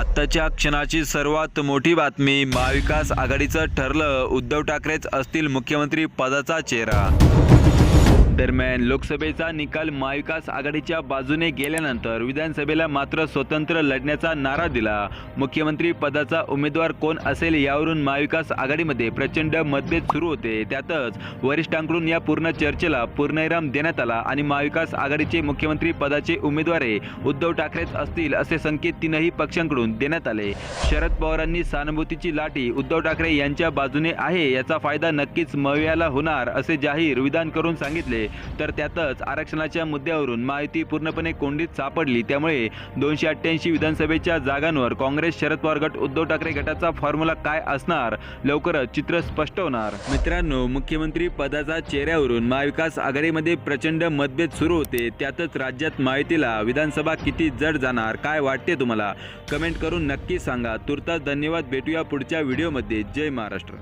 आत्ताच्या क्षणाची सर्वात मोठी बातमी महाविकास आघाडीचं ठरलं. उद्धव ठाकरेच असतील मुख्यमंत्री पदाचा चेहरा. दरम्यान लोकसभेचा निकाल महाविकास आघाडीच्या बाजूने गेल्यानंतर विधानसभेला मात्र स्वतंत्र लढण्याचा नारा दिला. मुख्यमंत्री पदाचा उमेदवार कोण असेल यावरून महाविकास आघाडीमध्ये प्रचंड मतभेद सुरू होते. त्यातच वरिष्ठांकडून या पूर्ण चर्चेला पूर्णविराम देण्यात आला आणि महाविकास आघाडीचे मुख्यमंत्री पदाचे उमेदवार हे उद्धव ठाकरेच असतील असे संकेत तीनही पक्षांकडून देण्यात आले. शरद पवारांनी सहानुभूतीची लाठी उद्धव ठाकरे यांच्या बाजूने आहे याचा फायदा नक्कीच मवियाला होणार असे जाहीर विधान करून सांगितले. तर त्यातच आरक्षणाच्या मुद्द्यावरून माहिती पूर्णपणे कोंडीत सापडली. त्यामुळे दोनशे अठ्ठ्याऐंशी विधानसभेच्या जागांवर काँग्रेस शरद पवार गट उद्धव ठाकरे गटाचा फॉर्म्युला काय असणार? लवकरच चित्र स्पष्ट होणार. मित्रांनो मुख्यमंत्री पदाचा चेहऱ्यावरून महाविकास आघाडीमध्ये प्रचंड मतभेद सुरू होते. त्यातच राज्यात माहितीला विधानसभा किती जड जाणार काय वाटते तुम्हाला? कमेंट करून नक्की सांगा. तुर्तास धन्यवाद. भेटूया पुढच्या व्हिडिओमध्ये. जय महाराष्ट्र.